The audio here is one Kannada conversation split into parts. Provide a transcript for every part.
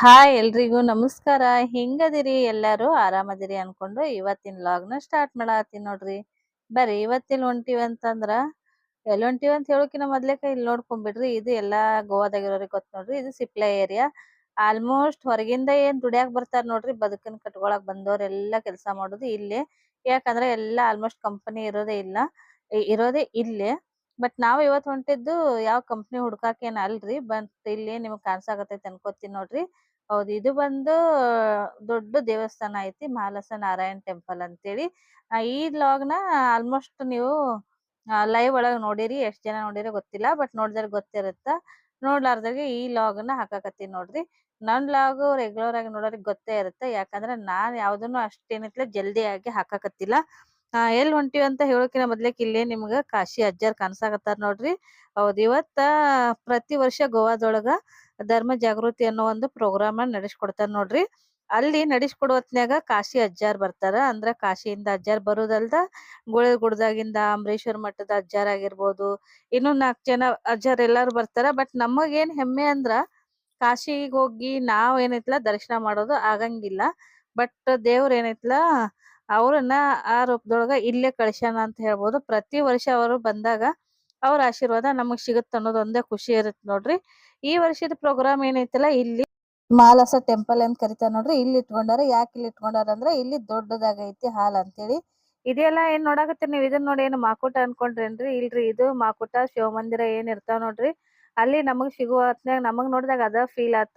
ಹಾಯ್ ಎಲ್ರಿಗೂ ನಮಸ್ಕಾರ. ಹೆಂಗದಿರಿ ಎಲ್ಲಾರು? ಆರಾಮದಿರಿ ಅನ್ಕೊಂಡು ಇವತ್ತಿನ ಲಾಗ್ನ ಸ್ಟಾರ್ಟ್ ಮಾಡತ್ತೀನಿ ನೋಡ್ರಿ. ಬರ್ರಿ ಇವತ್ತಿನ ಹೊಂಟಿವಿ ಅಂತಂದ್ರ ಎಲ್ಲಿ ಹೊಂಟಿವಿ ಅಂತ ಹೇಳೋಕಿನ ಮೊದ್ಲೇಕ ಇಲ್ಲಿ ನೋಡ್ಕೊಂಡ್ಬಿಡ್ರಿ ಇದು ಎಲ್ಲಾ ಗೋವಾದಾಗಿರೋರಿಗೆ ಗೊತ್ತ ನೋಡ್ರಿ. ಇದು ಸಿಪ್ಲೈ ಏರಿಯಾ. ಆಲ್ಮೋಸ್ಟ್ ಹೊರಗಿಂದ ಏನ್ ದುಡಿಯಾಕ್ ಬರ್ತಾರ ನೋಡ್ರಿ. ಬದುಕನ್ ಕಟ್ಕೊಳಕ್ ಬಂದವರೆಲ್ಲಾ ಕೆಲಸ ಮಾಡೋದು ಇಲ್ಲೇ. ಯಾಕಂದ್ರೆ ಎಲ್ಲಾ ಆಲ್ಮೋಸ್ಟ್ ಕಂಪನಿ ಇರೋದೇ ಇಲ್ಲ. ಇರೋದೇ ಇಲ್ಲೇ. ಬಟ್ ನಾವು ಇವತ್ತು ಹೊಂಟಿದ್ದು ಯಾವ ಕಂಪ್ನಿ ಹುಡ್ಕಾಕೇನ ಅಲ್ರಿ. ಬಟ್ ಇಲ್ಲಿ ನಿಮ್ಗ್ ಕಾಣ್ಸಾಕತೈತಿ ಅನ್ಕೋತೀನಿ ನೋಡ್ರಿ. ಹೌದು. ಇದು ಬಂದು ದೊಡ್ಡ ದೇವಸ್ಥಾನ ಐತಿ ಮಹಾಲಸ ನಾರಾಯಣ್ ಟೆಂಪಲ್ ಅಂತೇಳಿ. ಆ, ಈ ಲಾಗ್ನ ಆಲ್ಮೋಸ್ಟ್ ನೀವು ಲೈವ್ ಒಳಗ್ ನೋಡಿರಿ. ಎಷ್ಟ್ ಜನ ನೋಡಿರಿ ಗೊತ್ತಿಲ್ಲ ಬಟ್ ನೋಡಿದ್ರೆ ಗೊತ್ತಿರುತ್ತ. ನೋಡ್ಲಾರ್ದಾಗ ಈ ಲಾಗ್ನ ಹಾಕಕತ್ತೀನಿ ನೋಡ್ರಿ. ನನ್ ಲಾಗ್ ರೆಗ್ಯುಲರ್ ಆಗಿ ನೋಡೋರಿಗೆ ಗೊತ್ತೇ ಇರುತ್ತೆ. ಯಾಕಂದ್ರೆ ನಾನ್ ಯಾವ್ದನ್ನು ಅಷ್ಟೇನಿತ್ಲೆ ಜಲ್ದಿ ಆಗಿ ಹಾಕಾಕತ್ತಿಲ್ಲ. ಆ, ಎಲ್ಲಿ ಹೊಂಟಿವಿ ಅಂತ ಹೇಳೋಕಿನ ಮೊದ್ಲೇಕ್ ಇಲ್ಲೇ ನಿಮ್ಗ ಕಾಶಿ ಅಜ್ಜಾರ್ ಕಾಣ್ಸಾಕತ್ತಾರ ನೋಡ್ರಿ. ಹೌದ್ ಇವತ್ತ ಪ್ರತಿ ವರ್ಷ ಗೋವಾದೊಳಗ ಧರ್ಮ ಜಾಗೃತಿ ಅನ್ನೋ ಒಂದು ಪ್ರೋಗ್ರಾಮ್ ನಡೆಸ್ಕೊಡ್ತಾರ ನೋಡ್ರಿ. ಅಲ್ಲಿ ನಡೆಸ್ಕೊಡೋ ಹೊತ್ನ್ಯಾಗ ಕಾಶಿ ಅಜ್ಜಾರ್ ಬರ್ತಾರ. ಅಂದ್ರ ಕಾಶಿಯಿಂದ ಅಜ್ಜಾರ್ ಬರೋದಲ್ದ ಗುಳೆ ಗುಡ್ದಾಗಿಂದ ಅಂಬರೀಶ್ವರ ಮಠದ ಅಜ್ಜಾರ್ ಆಗಿರ್ಬೋದು ಇನ್ನು ನಾಲ್ಕ್ ಜನ ಅಜ್ಜಾರ್ ಎಲ್ಲಾರು ಬರ್ತಾರ. ಬಟ್ ನಮಗೇನ್ ಹೆಮ್ಮೆ ಅಂದ್ರ ಕಾಶಿಗೆ ಹೋಗಿ ನಾವ್ ಏನೈತ್ಲ ದರ್ಶನ ಮಾಡೋದು ಆಗಂಗಿಲ್ಲ. ಬಟ್ ದೇವ್ರ ಏನೈತ್ಲ ಅವ್ರನ್ನ ಆ ರೂಪದೊಳಗ ಇಲ್ಲೇ ಕಳ್ಸ್ಯಾನ ಅಂತ ಹೇಳ್ಬೋದು. ಪ್ರತಿ ವರ್ಷ ಅವರು ಬಂದಾಗ ಅವ್ರ ಆಶೀರ್ವಾದ ನಮಗ್ ಸಿಗುತ್ತ ಅನ್ನೋದು ಒಂದೇ ಖುಷಿ ಇರುತ್ತೆ ನೋಡ್ರಿ. ಈ ವರ್ಷದ ಪ್ರೋಗ್ರಾಮ್ ಏನೈತಲ್ಲ, ಇಲ್ಲಿ ಮಾಲಸ ಟೆಂಪಲ್ ಅಂತ ಕರಿತಾರ ನೋಡ್ರಿ. ಇಲ್ಲಿ ಇಟ್ಕೊಂಡಾರ, ಯಾಕೆ ಇಲ್ಲಿ ಇಟ್ಕೊಂಡಾರ ಅಂದ್ರೆ ಇಲ್ಲಿ ದೊಡ್ಡದಾಗೈತಿ ಹಾಲ್ ಅಂತೇಳಿ. ಇದೆಲ್ಲ ಏನ್ ನೋಡಾಕತ್ತೀರಿ ನೀವ್? ಇದನ್ನ ನೋಡಿ ಏನು ಮಾಕುಟ ಅನ್ಕೊಂಡ್ರೇನ್ರಿ? ಇಲ್ರಿ, ಇದು ಮಾಕುಟ, ಶಿವಮಂದಿರ ಏನ್ ಇರ್ತಾವ ನೋಡ್ರಿ. ಅಲ್ಲಿ ನಮಗ್ ಸಿಗುವ ಹೊತ್ನ್ಯಾಗ ನಮಗ್ ನೋಡಿದಾಗ ಅದ ಫೀಲ್ ಆತ.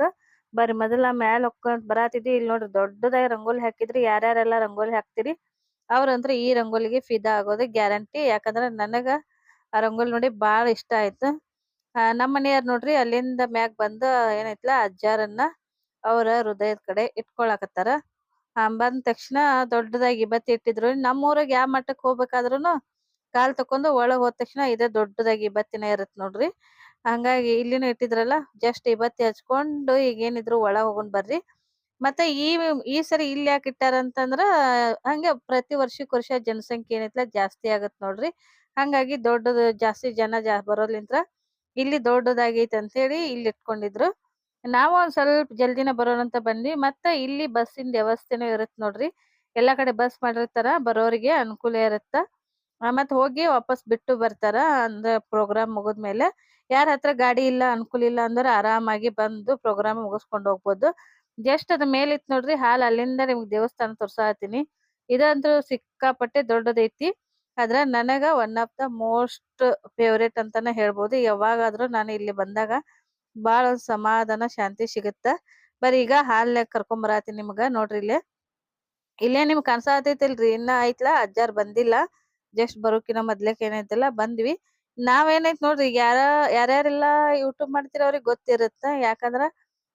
ಬರ್ರಿ ಮೊದಲ ಮ್ಯಾಲ ಹೊಕ್ಕೊಂತ ಬರಾತಿದ್ವಿ ಇಲ್ಲಿ ನೋಡ್ರಿ ದೊಡ್ಡದಾಗಿ ರಂಗೋಲಿ ಹಾಕಿದ್ರಿ. ಯಾರ್ಯಾರೆಲ್ಲ ರಂಗೋಲಿ ಹಾಕ್ತಿರಿ ಅವ್ರಂತ್ರ ಈ ರಂಗೋಲಿಗೆ ಫಿದಾ ಆಗೋದು ಗ್ಯಾರಂಟಿ. ಯಾಕಂದ್ರ ನನಗ ಆ ರಂಗೋಲಿ ನೋಡಿ ಬಾಳ ಇಷ್ಟ ಆಯ್ತು. ಆ, ನಮ್ ಮನೆಯವ್ರ್ ನೋಡ್ರಿ ಅಲ್ಲಿಂದ ಮ್ಯಾಗ್ ಬಂದು ಏನೈತ್ಲ ಅಜ್ಜಾರನ್ನ ಅವ್ರ ಹೃದಯದ ಕಡೆ ಇಟ್ಕೊಳಕತ್ತಾರ. ಬಂದ ತಕ್ಷಣ ದೊಡ್ಡದಾಗಿ ಬತ್ತಿ ಇಟ್ಟಿದ್ರು. ನಮ್ಮ ಊರಾಗ ಯಾವ ಮಠಕ್ ಹೋಗ್ಬೇಕಾದ್ರೂನು ಕಾಲ್ ತಕೊಂಡು ಒಳಗ್ ಹೋದ ತಕ್ಷಣ ಇದೇ ದೊಡ್ಡದಾಗಿ ಬತ್ತಿನ ಇರತ್ ನೋಡ್ರಿ. ಹಂಗಾಗಿ ಇಲ್ಲಿನೂ ಇಟ್ಟಿದ್ರಲ್ಲ ಜಸ್ಟ್ ಇವತ್ತಿ ಹಚ್ಕೊಂಡು ಈಗ ಏನಿದ್ರು ಒಳಗ್ ಹೋಗೋಣ ಬರ್ರಿ. ಮತ್ತೆ ಈ ಈ ಸರಿ ಇಲ್ಲಿ ಯಾಕೆ ಇಟ್ಟಾರ ಅಂತಂದ್ರ ಹಂಗೆ ಪ್ರತಿ ವರ್ಷಕ್ ವರ್ಷ ಜನಸಂಖ್ಯೆ ಏನೈತ್ಲ ಜಾಸ್ತಿ ಆಗತ್ ನೋಡ್ರಿ. ಹಂಗಾಗಿ ದೊಡ್ಡದು ಜಾಸ್ತಿ ಜನ ಜಾ, ಬರೋದ್ಲಿಂತ್ರ ಇಲ್ಲಿ ದೊಡ್ಡದಾಗೈತೆ ಅಂತ ಹೇಳಿ ಇಲ್ಲಿ ಇಟ್ಕೊಂಡಿದ್ರು. ನಾವು ಒಂದ್ ಸ್ವಲ್ಪ ಜಲ್ದಿನ ಬರೋಣ ಅಂತ ಬಂದ್ವಿ. ಮತ್ತೆ ಇಲ್ಲಿ ಬಸ್ಸಿನ ವ್ಯವಸ್ಥೆನೂ ಇರತ್ ನೋಡ್ರಿ. ಎಲ್ಲಾ ಕಡೆ ಬಸ್ ಮಾಡಿರ್ತಾರ, ಬರೋರಿಗೆ ಅನುಕೂಲ ಇರತ್ತ. ಮತ್ತ್ ಹೋಗಿ ವಾಪಸ್ ಬಿಟ್ಟು ಬರ್ತಾರ ಅಂದ್ರ ಪ್ರೋಗ್ರಾಮ್ ಮುಗಿದ್ಮೇಲೆ ಯಾರ ಹತ್ರ ಗಾಡಿ ಇಲ್ಲ, ಅನುಕೂಲ ಇಲ್ಲ ಅಂದ್ರೆ ಆರಾಮಾಗಿ ಬಂದು ಪ್ರೋಗ್ರಾಮ್ ಮುಗಿಸ್ಕೊಂಡು ಹೋಗ್ಬೋದು. ಜಸ್ಟ್ ಅದ್ ಮೇಲ್ ಇತ್ ನೋಡ್ರಿ, ಹಾಲ್ ಅಲ್ಲಿಂದ ನಿಮ್ಗ್ ದೇವಸ್ಥಾನ ತೋರ್ಸಾತೀನಿ ಇದಂತೂ ಸಿಕ್ಕಾಪಟ್ಟೆ ದೊಡ್ಡದೈತಿ. ಆದ್ರ ನನಗ one of the most favourite ಅಂತಾನೆ ಹೇಳ್ಬೋದು. ಯಾವಾಗಾದ್ರೂ ನಾನು ಇಲ್ಲಿ ಬಂದಾಗ ಬಾಳ ಸಮಾಧಾನ, ಶಾಂತಿ ಸಿಗುತ್ತ. ಬರೀ ಈಗ ಹಾಲ್ನ್ಯಾಗ ಕರ್ಕೊಂಡ್ ಬರಾತೀನಿ ನಿಮ್ಗ, ನೋಡ್ರಿ ಇಲ್ಲೇ. ಇಲ್ಲೇ ನಿಮ್ಗ್ ಇಲ್ರಿ ಇನ್ನ ಐತ್ಲಾ, ಅಜ್ಜಾರ್ ಬಂದಿಲ್ಲ. ಜಸ್ಟ್ ಬರೋಕಿನ ಮೊದ್ಲೇಕ್ ಏನೈತಲ್ಲ ಬಂದ್ವಿ. ನಾವೇನೈತ್ ನೋಡ್ರಿ, ಯಾರ, ಯಾರ್ಯಾರೆಲ್ಲಾ ಯೂಟ್ಯೂಬ್ ಮಾಡ್ತಿರ ಅವ್ರಿಗೆ ಗೊತ್ತಿರುತ್ತ? ಯಾಕಂದ್ರ,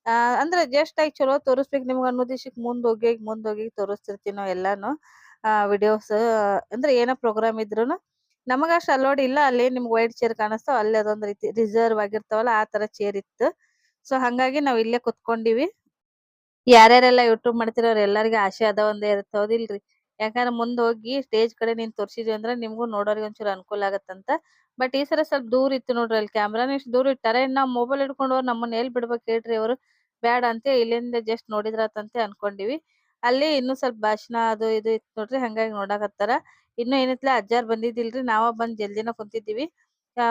ಆ, ಅಂದ್ರ ಜಸ್ಟ್ ಆಗಿ ಚಲೋ ತೋರಿಸ್ಬೇಕು ನಿಮ್ಗ ಅನ್ನೋದಿಶಕ್ ಮುಂದ್ ಹೋಗಿ ಮುಂದ್ ಹೋಗಿ ತೋರಿಸ್ತಿರ್ತೀವಿ ನಾವ್ ಎಲ್ಲಾನು. ಆ ವಿಡಿಯೋಸ್ ಅಂದ್ರೆ ಏನೋ ಪ್ರೋಗ್ರಾಮ್ ಇದ್ರೂನು ನಮಗ ಅಷ್ಟ್ ಅಲೋಡ್ ಇಲ್ಲ. ಅಲ್ಲಿ ನಿಮ್ಗ್ ವೈಟ್ ಚೇರ್ ಕಾಣಿಸ್ತಾವ, ಅಲ್ಲಿ ಅದೊಂದ್ ರೀತಿ ರಿಸರ್ವ್ ಆಗಿರ್ತಾವಲ್ಲ, ಆ ತರ ಚೇರ್ ಇತ್ತು. ಸೊ ಹಂಗಾಗಿ ನಾವ್ ಇಲ್ಲೇ ಕುತ್ಕೊಂಡಿವಿ. ಯಾರ್ಯಾರೆಲ್ಲ ಯೂಟ್ಯೂಬ್ ಮಾಡ್ತಿರೋರ್ ಎಲ್ಲರಿಗೂ ಆಸೆ ಅದ ಒಂದೇ ಇರುತ್ತೆ ಹೌದಿಲ್ರಿ? ಯಾಕಂದ್ರ ಮುಂದ್ ಹೋಗಿ ಸ್ಟೇಜ್ ಕಡೆ ನೀನ್ ತೋರ್ಸಿದ್ವಿ ಅಂದ್ರೆ ನಿಮ್ಗೂ ನೋಡೋರಿಗೆ ಒಂಚೂರು ಅನುಕೂಲ ಆಗತ್ತಂತ. ಬಟ್ ಈ ಸಲ ಸ್ವಲ್ಪ ದೂರ ಇತ್ತು ನೋಡ್ರಿ ಅಲ್ಲಿ ಕ್ಯಾಮ್ರಾನ ಇಷ್ಟು ದೂರ ಇಟ್ಟಾರೆ. ನಾವ್ ಮೊಬೈಲ್ ಹಿಡ್ಕೊಂಡು ಹೋದ್ರ ನಮ್ಮನ್ನ ಎಲ್ ಬಿಡ್ಬೇಕು ಹೇಳ್ರಿ ಅವ್ರು. ಬ್ಯಾಡ ಅಂತ ಇಲ್ಲಿಂದ ಜಸ್ಟ್ ನೋಡಿದ್ರಾತಂತೆ ಅನ್ಕೊಂಡಿವಿ. ಅಲ್ಲಿ ಇನ್ನು ಸ್ವಲ್ಪ ಭಾಷಣ ಅದು ಇದು ಇತ್ತು ನೋಡ್ರಿ, ಹಂಗಾಗಿ ನೋಡಾಕತ್ತಾರ. ಇನ್ನು ಏನಿತ್ಲ ಅಜ್ಜಾರ್ ಬಂದಿದ್ದಿಲ್ರಿ, ನಾವ ಬಂದ್ ಜಲ್ದಿನ ಕುಂತಿದ್ದೀವಿ.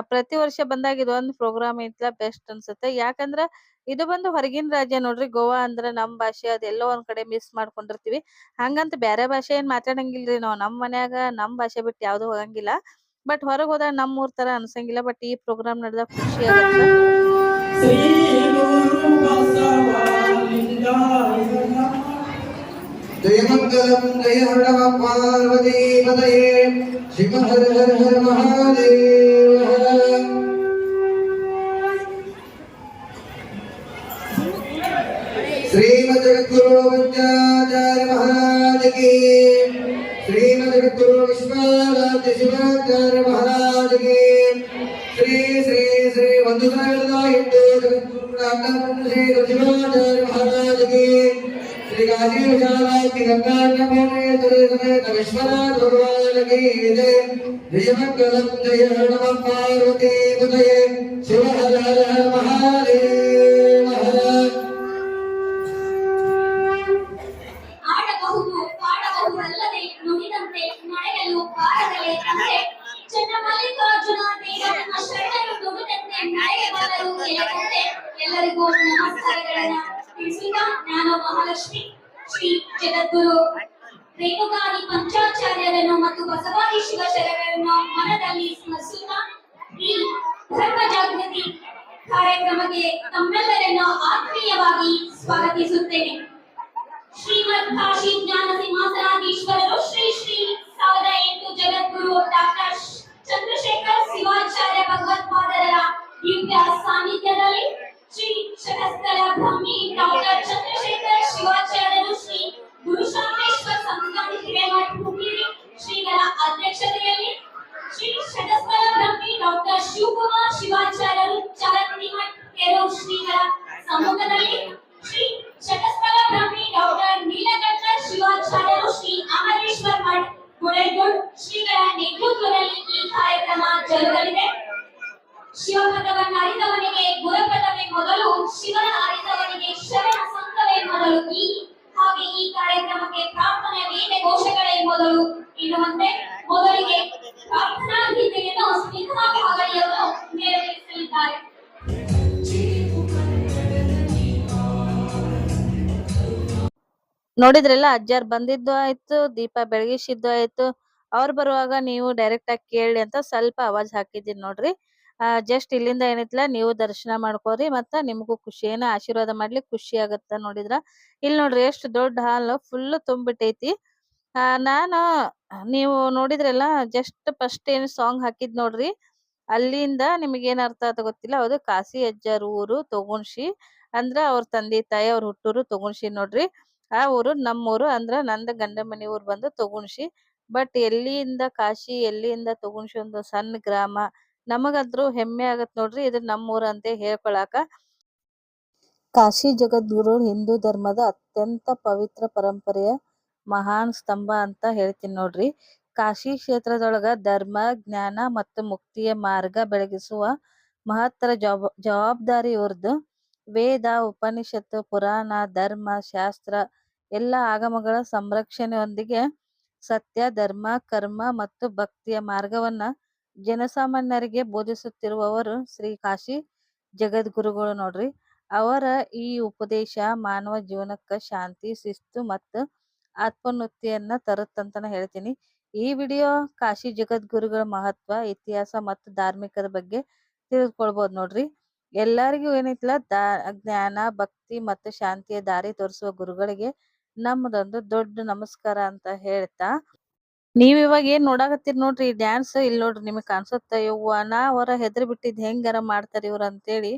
ಪ್ರತಿ ವರ್ಷ ಬಂದಾಗ ಇದೊಂದ್ ಪ್ರೋಗ್ರಾಮ್ ಐತ್ಲ ಬೆಸ್ಟ್ ಅನ್ಸುತ್ತೆ. ಯಾಕಂದ್ರ ಇದು ಬಂದು ಹೊರಗಿನ ರಾಜ್ಯ ನೋಡ್ರಿ, ಗೋವಾ ಅಂದ್ರ ನಮ್ ಭಾಷೆ ಅದೆಲ್ಲೋ ಒಂದ್ ಕಡೆ ಮಿಸ್ ಮಾಡ್ಕೊಂಡಿರ್ತೀವಿ. ಹಂಗಂತ ಬೇರೆ ಭಾಷೆ ಏನ್ ಮಾತಾಡಂಗಿಲ್ರಿ ನಾವ್, ನಮ್ ಮನ್ಯಾಗ ನಮ್ ಭಾಷೆ ಬಿಟ್ಟು ಯಾವ್ದು ಹೋಗಂಗಿಲ್ಲ. ಬಟ್ ಹೊರಗ್ ಹೋದಾಗ ನಮ್ ಊರ್ ತರ ಅನ್ಸಂಗಿಲ್ಲ ಬಟ್ ಈ ಪ್ರೋಗ್ರಾಮ್ ನಡೆದಾಗ ಖುಷಿ ಆಗತ್ತ जयमङ्गलं जय हर नमः पार्वती पतये शिव हर हर हर महादेव हर श्रीमद्गुरु पंचाचार्य महाराज की श्रीमद्गुरु विश्वाराध्य शिवाचार्य महाराज की श्री श्री श्री वंदुसारदा हिंदू जगद्गुरु श्री शिवाचार्य महाराज की ಶ್ರೀಗಾದಿಶಾಲಾಂತಿ ಗಂಗಾನ್ನಪೂರ್ಣೇಶ್ವರೇತಮೇತ ವಿಶ್ವನಾಥ ಭಗವಾನಗಿ ಇದೆ ಶ್ರೀಮಂಗಲಂ ಜಯ ನಮ ಪಾರ್ವತಿ ಪುತಯೇ ಶಿವ ಹರ ಹರ ಮಹಾದೇವ ಅಲ್ಲದೆ ನುಡಿದಂತೆ ಎಲ್ಲರಿಗೂ ನಮಸ್ಕಾರಗಳನ್ನ ರೇಣುಕಾ ಜ್ಞಾನ ಮಹಾಲಕ್ಷ್ಮಿ ಶ್ರೀ ಜಗದ್ಗುರು ರೇಣುಕಾದಿ ಪಂಚಾಚಾರ್ಯರನ್ನು ಮತ್ತು ಬಸವಾದಿ ಶಿವಾಚಾರ್ಯರನ್ನು ಮನದಲ್ಲಿ ಸ್ಮರಿಸುತ್ತಾ ಈ ಧರ್ಮ ಜಾಗೃತಿ ಕಾರ್ಯಕ್ರಮಕ್ಕೆ ತಮ್ಮೆಲ್ಲರನ್ನು ಆತ್ಮೀಯವಾಗಿ ಸ್ವಾಗತಿಸುತ್ತೇನೆ. ಶ್ರೀಮದ್ ಕಾಶಿ ಜ್ಞಾನ ಸಿಂಹಾಸನಾಧೀಶ್ವರರು ಶ್ರೀ ಶ್ರೀ ಸಾವಿರದ ಎಂಟು ಜಗದ್ಗುರು ಡಾಕ್ಟರ್ ಚಂದ್ರಶೇಖರ್ ಶಿವಾಚಾರ್ಯ ಭಗವತ್ಪಾದರ ದಿವ್ಯ ಸಾನ್ನಿಧ್ಯದಲ್ಲಿ ಶ್ರೀ ಶತಸ್ಥಲ ಬ್ರಹ್ಮಿ ಡಾಕ್ಟರ್ ಚಂದ್ರಶೇಖರ್ ಶಿವಾಚಾರ್ಯರು ಶ್ರೀ ಗುರುಶಾಂತೇಶ್ವರ ಸಂಗಮ ಹಿರೇಮಠ ಹುಕ್ಕೇರಿ ಶ್ರೀಗಳ ಅಧ್ಯಕ್ಷತೆಯಲ್ಲಿ ಶ್ರೀ ಶತಸ್ಥಲ ಬ್ರಹ್ಮಿ ಡಾಕ್ಟರ್ ಶಿವಕುಮಾರ್ ಶಿವಾಚಾರ್ಯರು ಚಾಲತಿಮಠ ಕೆರೂರು ಶ್ರೀಗಳ ಸಮ್ಮುಖದಲ್ಲಿ ಶ್ರೀ ಶತಸ್ಥಲ ಬ್ರಹ್ಮಿ ಡಾಕ್ಟರ್ ನೀಲಕಂಠ ಶಿವಾಚಾರ್ಯರು ಶ್ರೀ ಅಮರೇಶ್ವರ ಮಠ್ ಗುಳೆಗೂಡ್ ಶ್ರೀಗಳ ನೇತೃತ್ವದಲ್ಲಿ ಈ ಕಾರ್ಯಕ್ರಮ ಜರುಗಲಿದೆ ಶಿವಪದವನ್ನ ಅರಿತವನಿಗೆ ಗುರುಪದವೇ ಮೊದಲು ಇರುವಂತೆ ಮೊದಲಿಗೆ ಗೀತೆಯನ್ನು ಸ್ನೇಹ ನೆರವೇರಿಸಲಿದ್ದಾರೆ. ನೋಡಿದ್ರಲ್ಲ ಅಜ್ಜಾರ್ ಬಂದಿದ್ದು ಆಯ್ತು, ದೀಪ ಬೆಳಗಿಸಿದ್ದು ಆಯ್ತು. ಅವ್ರು ಬರುವಾಗ ನೀವು ಡೈರೆಕ್ಟ್ ಆಗಿ ಕೇಳಿ ಅಂತ ಸ್ವಲ್ಪ ಅವಾಜ್ ಹಾಕಿದ್ದೀನಿ ನೋಡ್ರಿ. ಜಸ್ಟ್ ಇಲ್ಲಿಂದ ಏನೈತಿಲ್ಲ ನೀವು ದರ್ಶನ ಮಾಡ್ಕೋರಿ ಮತ್ತ ನಿಮಗೂ ಖುಷಿ, ಏನ ಆಶೀರ್ವಾದ ಮಾಡ್ಲಿಕ್ಕೆ ಖುಷಿ ಆಗತ್ತ ನೋಡಿದ್ರ. ಇಲ್ಲಿ ನೋಡ್ರಿ, ಎಷ್ಟು ದೊಡ್ಡ ಹಾಲ್ ಫುಲ್ ತುಂಬಿಟ್ಟೈತಿ. ಆ, ನಾನು, ನೀವು ನೋಡಿದ್ರಲ್ಲ ಜಸ್ಟ್ ಫಸ್ಟ್ ಏನ್ ಸಾಂಗ್ ಹಾಕಿದ್ ನೋಡ್ರಿ. ಅಲ್ಲಿಂದ ನಿಮಗೆ ಏನ್ ಅರ್ಥ ಆತ ಗೊತ್ತಿಲ್ಲ. ಹೌದು, ಕಾಸಿ ಅಜ್ಜರ್ ಊರು ತೊಗುಣ್ಶಿ ಅಂದ್ರ ಅವ್ರ ತಂದೆ, ತಾಯಿ, ಅವ್ರ ಹುಟ್ಟೂರು ತೊಗುಣ್ಶಿ ನೋಡ್ರಿ. ಆ ಊರು ನಮ್ಮೂರು ಅಂದ್ರ ನಂದ ಗಂಡ ಮನೆ ಊರು ಬಂದು ತೊಗುಣ್ಶಿ ಬಟ್ ಎಲ್ಲಿಂದ ಕಾಶಿ, ಎಲ್ಲಿಂದ ತೊಗುಣ್ಶಿ ಒಂದು ಸಣ್ಣ ಗ್ರಾಮ? ನಮಗಂದ್ರು ಹೆಮ್ಮೆ ಆಗತ್ ನೋಡ್ರಿ ಇದು ನಮ್ಮೂರ ಅಂತ ಹೇಳ್ಕೊಳಾಕ. ಕಾಶಿ ಜಗದ್ಗುರು ಹಿಂದೂ ಧರ್ಮದ ಅತ್ಯಂತ ಪವಿತ್ರ ಪರಂಪರೆಯ ಮಹಾನ್ ಸ್ತಂಭ ಅಂತ ಹೇಳ್ತೀನಿ ನೋಡ್ರಿ. ಕಾಶಿ ಕ್ಷೇತ್ರದೊಳಗ ಧರ್ಮ, ಜ್ಞಾನ ಮತ್ತು ಮುಕ್ತಿಯ ಮಾರ್ಗ ಬೆಳಗಿಸುವ ಮಹತ್ತರ ಜವಾಬ್ ಜವಾಬ್ದಾರಿ ಇವ್ರದ್ದು ವೇದ, ಉಪನಿಷತ್ತು, ಪುರಾಣ, ಧರ್ಮ, ಶಾಸ್ತ್ರ ಎಲ್ಲ ಆಗಮಗಳ ಸಂರಕ್ಷಣೆಯೊಂದಿಗೆ ಸತ್ಯ, ಧರ್ಮ, ಕರ್ಮ ಮತ್ತು ಭಕ್ತಿಯ ಮಾರ್ಗವನ್ನ ಜನಸಾಮಾನ್ಯರಿಗೆ ಬೋಧಿಸುತ್ತಿರುವವರು ಶ್ರೀ ಕಾಶಿ ಜಗದ್ಗುರುಗಳು ನೋಡ್ರಿ. ಅವರ ಈ ಉಪದೇಶ ಮಾನವ ಜೀವನಕ್ಕ ಶಾಂತಿ, ಶಿಸ್ತು ಮತ್ತು ಆತ್ಮೋನ್ನತಿಯನ್ನ ತರುತ್ತಂತಾನೆ ಹೇಳ್ತೀನಿ. ಈ ವಿಡಿಯೋ ಕಾಶಿ ಜಗದ್ಗುರುಗಳ ಮಹತ್ವ, ಇತಿಹಾಸ ಮತ್ತು ಧಾರ್ಮಿಕದ ಬಗ್ಗೆ ತಿಳಿದುಕೊಳ್ಬಹುದು ನೋಡ್ರಿ. ಎಲ್ಲರಿಗೂ ಏನೈತಿಲ್ಲ, ದಾ, ಜ್ಞಾನ, ಭಕ್ತಿ ಮತ್ತು ಶಾಂತಿಯ ದಾರಿ ತೋರಿಸುವ ಗುರುಗಳಿಗೆ ನಮ್ಮದೊಂದು ದೊಡ್ಡ ನಮಸ್ಕಾರ ಅಂತ ಹೇಳ್ತಾ. ನೀವ್ ಇವಾಗ ಏನ್ ನೋಡಾಕತ್ತೀರಿ ನೋಡ್ರಿ ಡ್ಯಾನ್ಸ್ ಇಲ್ಲಿ ನೋಡ್ರಿ ನಿಮಗ್ ಕಾಣಿಸುತ್ತ, ಯವ್ವ ನಾವರ ಹೆದರಿ ಬಿಟ್ಟಿದ್ ಹೆಂಗಾರ ಮಾಡ್ತಾರ ಇವ್ರ ಅಂತೇಳಿ.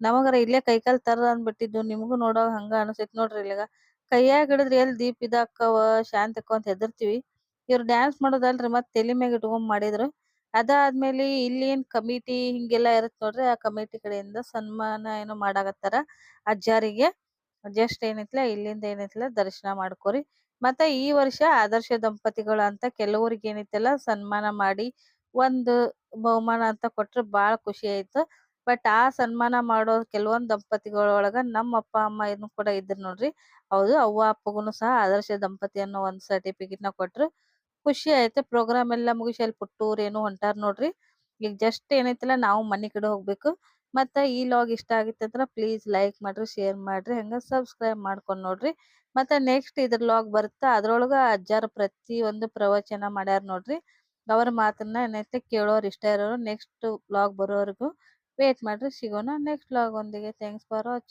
ನಮಗರ ಇಲ್ಲೇ ಕೈಕಾಲ್ ತರ ಅಂದ್ಬಿಟ್ಟಿದ್ದು, ನಿಮಗೂ ನೋಡೋ ಹಂಗ ಅನಿಸೈತ್ ನೋಡ್ರಿ ಇಲ್ಲಿಗ. ಕೈಯಾಗ ಎಲ್ ದೀಪ್ ದೀಪ ಇದಾಕ್ಕವ ಶಾಂತ್ ಅಂತ ಹೆದರ್ತಿವಿ. ಇವ್ರು ಡ್ಯಾನ್ಸ್ ಮಾಡೋದಲ್ರಿ ಮತ್ತ್ ತಲಿ ಮ್ಯಾಗ್ ಇಟ್ಕೊಂಡ್ ಮಾಡಿದ್ರು. ಅದಾದ್ಮೇಲೆ ಇಲ್ಲಿ ಏನ್ ಕಮಿಟಿ ಹಿಂಗೆಲ್ಲಾ ಇರತ್ತ್ ನೋಡ್ರಿ, ಆ ಕಮಿಟಿ ಕಡೆಯಿಂದ ಸನ್ಮಾನ ಏನೋ ಮಾಡಾಕತ್ತಾರ ಅಜ್ಜಾರಿಗೆ. ಜಸ್ಟ್ ಏನೈತ್ಲ, ಇಲ್ಲಿಂದ ಏನೈತ್ಲ ದರ್ಶನ ಮಾಡ್ಕೋರಿ. ಮತ್ತ ಈ ವರ್ಷ ಆದರ್ಶ ದಂಪತಿಗಳು ಅಂತ ಕೆಲವರಿಗೆ ಏನೈತಲ್ಲ ಸನ್ಮಾನ ಮಾಡಿ, ಒಂದು ಬಹುಮಾನ ಅಂತ ಕೊಟ್ರ ಬಹಳ ಖುಷಿ ಆಯ್ತು. ಬಟ್ ಆ ಸನ್ಮಾನ ಮಾಡೋ ಕೆಲವೊಂದ್ ದಂಪತಿಗಳೊಳಗ ನಮ್ಮ ಅಪ್ಪ, ಅಮ್ಮ ಇನ್ನು ಕೂಡ ಇದ್ರು ನೋಡ್ರಿ. ಹೌದು, ಅವ್ವ, ಅಪ್ಪಗುನು ಸಹ ಆದರ್ಶ ದಂಪತಿ ಅನ್ನೋ ಒಂದ್ ಸರ್ಟಿಫಿಕೇಟ್ನ ಕೊಟ್ರು. ಖುಷಿ ಆಯ್ತು. ಪ್ರೋಗ್ರಾಮ್ ಎಲ್ಲ ಮುಗಿಸಿ ಅಲ್ಲಿ ಪುಟ್ಟೂರ್ ಏನೋ ಹೊಂಟಾರ್ ನೋಡ್ರಿ. ಈಗ ಜಸ್ಟ್ ಏನೈತಿಲ್ಲ, ನಾವು ಮನಿ ಕಡೆ ಹೋಗ್ಬೇಕು. ಮತ್ತ ಈ ಲಾಗ್ ಇಷ್ಟ ಆಗಿತ್ತಂದ್ರ ಪ್ಲೀಸ್ ಲೈಕ್ ಮಾಡ್ರಿ ಶೇರ್ ಮಾಡ್ರಿ. ಹಂಗ ಸಬ್ಸ್ಕ್ರೈಬ್ ಮಾಡ್ಕೊಂಡ್ ನೋಡ್ರಿ. ಮತ್ತೆ ನೆಕ್ಸ್ಟ್ ಇದ್ರ ಲಾಗ್ ಬರುತ್ತಾ, ಅದ್ರೊಳಗ ಅಜ್ಜಾರ ಪ್ರತಿ ಒಂದು ಪ್ರವಚನ ಮಾಡ್ಯಾರ ನೋಡ್ರಿ. ಅವ್ರ ಮಾತನ್ನ ಏನೈತೆ ಕೇಳೋರ್ ಇಷ್ಟ ಇರೋರು ನೆಕ್ಸ್ಟ್ ಬ್ಲಾಗ್ ಬರೋವರೆಗೂ ವೇಟ್ ಮಾಡ್ರಿ ಸಿಗೋಣ ನೆಕ್ಸ್ಟ್ ಬ್ಲಾಗ್ ಒಂದಿಗೆ. Thanks for watching